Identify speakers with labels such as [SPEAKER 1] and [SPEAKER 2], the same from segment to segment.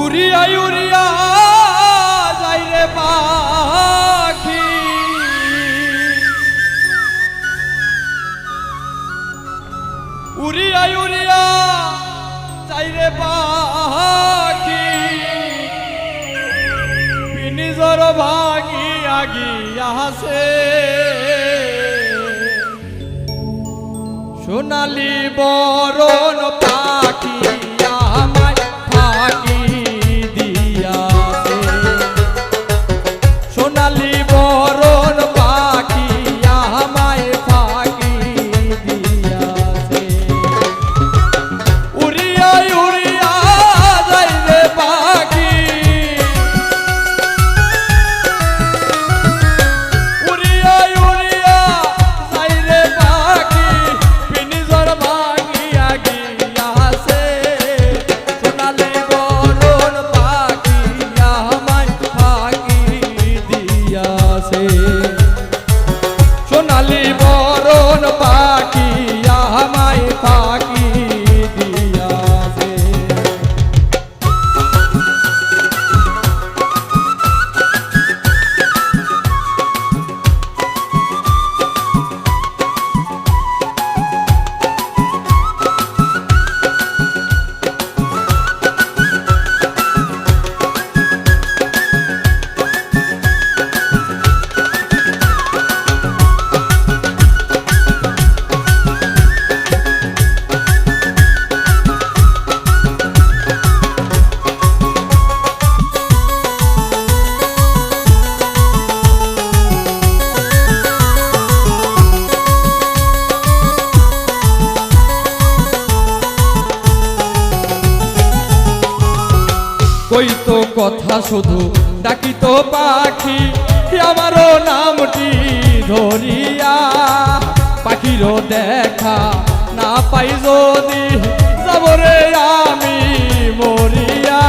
[SPEAKER 1] উড়িয়া উড়িয়া যাই রে পাখি। উড়িয়া উড়িয়া যাই রে পাখি। সোনালি বরণ সোনালি কই তো কথা শুধু? ডাকি তো পাখি আমারও নামটি ধরিয়া। পাখিরও দেখা না পাই যদি, যাব রে আমি মরিয়া।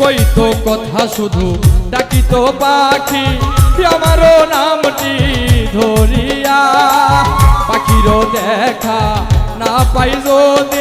[SPEAKER 1] কই তো কথা শুধু? ডাকি তো পাখি আমারও নামটি ধরিয়া পাখিরও দেখা না পাই যদি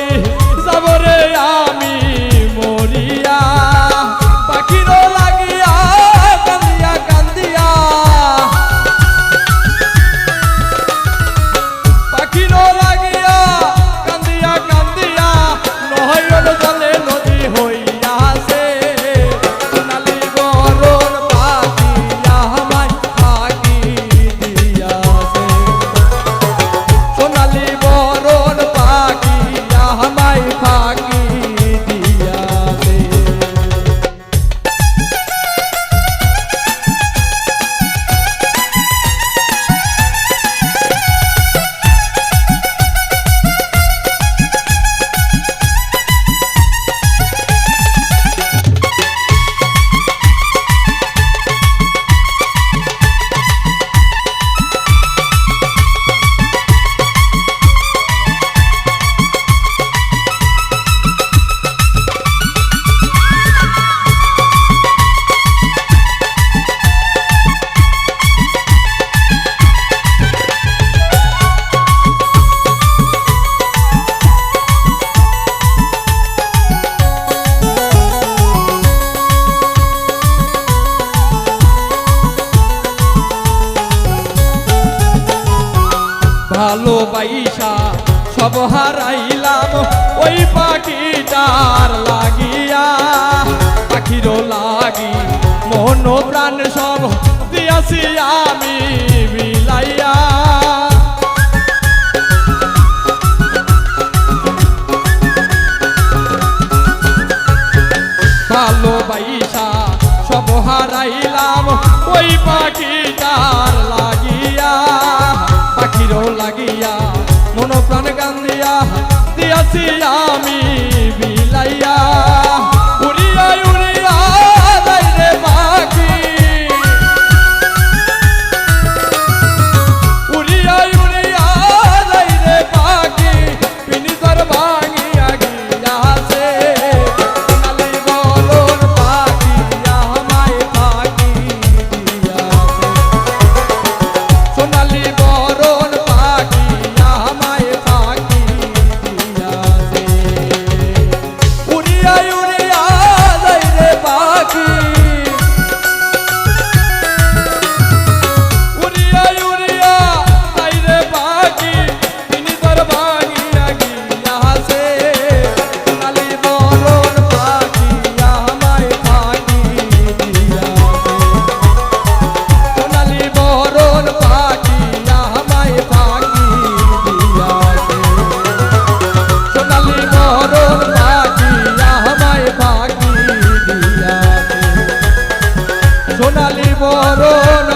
[SPEAKER 1] ভালোবাইসা সব হারাইলাম। ওই পাখিটার লাগিয়া পাখিরও লাগি মন প্রাণ সব দিয়াছি আমি মিলাইয়া। ভালোবাইসা সব হারাইলাম। ওই পাখিটার লাগিয়া পাখিরও লাগিয়া মন প্রাণ গান দিয়া দিয়াছি আমি বিলাইয়া। সোনালি বরণ